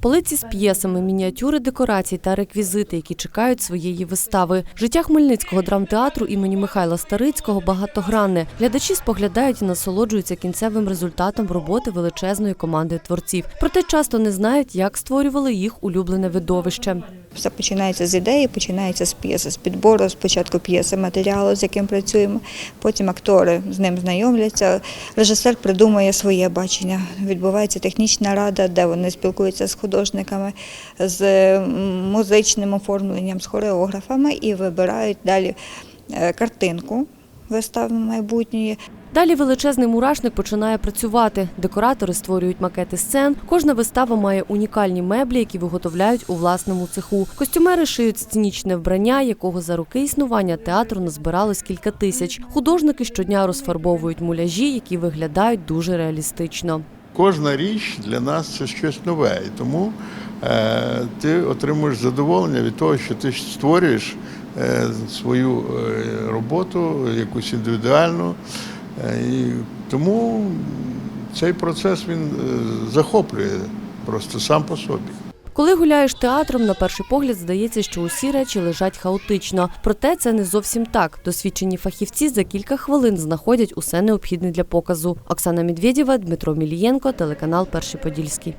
Полиці з п'єсами, мініатюри, декорації та реквізити, які чекають своєї вистави. Життя Хмельницького драмтеатру імені Михайла Старицького багатогранне. Глядачі споглядають і насолоджуються кінцевим результатом роботи величезної команди творців. Проте часто не знають, як створювали їх улюблене видовище. Все починається з ідеї, починається з п'єси, з підбору спочатку п'єси, матеріалу, з яким працюємо. Потім актори з ним знайомляться. Режисер придумує своє бачення. Відбувається технічна рада, де вони спілкуються з художниками, з музичним оформленням, з хореографами і вибирають далі е, картинку вистави майбутньої. Далі величезний мурашник починає працювати. Декоратори створюють макети сцен. Кожна вистава має унікальні меблі, які виготовляють у власному цеху. Костюмери шиють сценічне вбрання, якого за роки існування театру назбиралось кілька тисяч. Художники щодня розфарбовують муляжі, які виглядають дуже реалістично. Кожна річ для нас це щось нове, і тому е, ти отримуєш задоволення від того, що ти створюєш е, свою е, роботу, якусь індивідуальну. Е, і тому цей процес він е, захоплює просто сам по собі. Коли гуляєш театром, на перший погляд здається, що усі речі лежать хаотично. Проте це не зовсім так. Досвідчені фахівці за кілька хвилин знаходять усе необхідне для показу. Оксана Медведєва, Дмитро Мілієнко, телеканал Перший Подільський.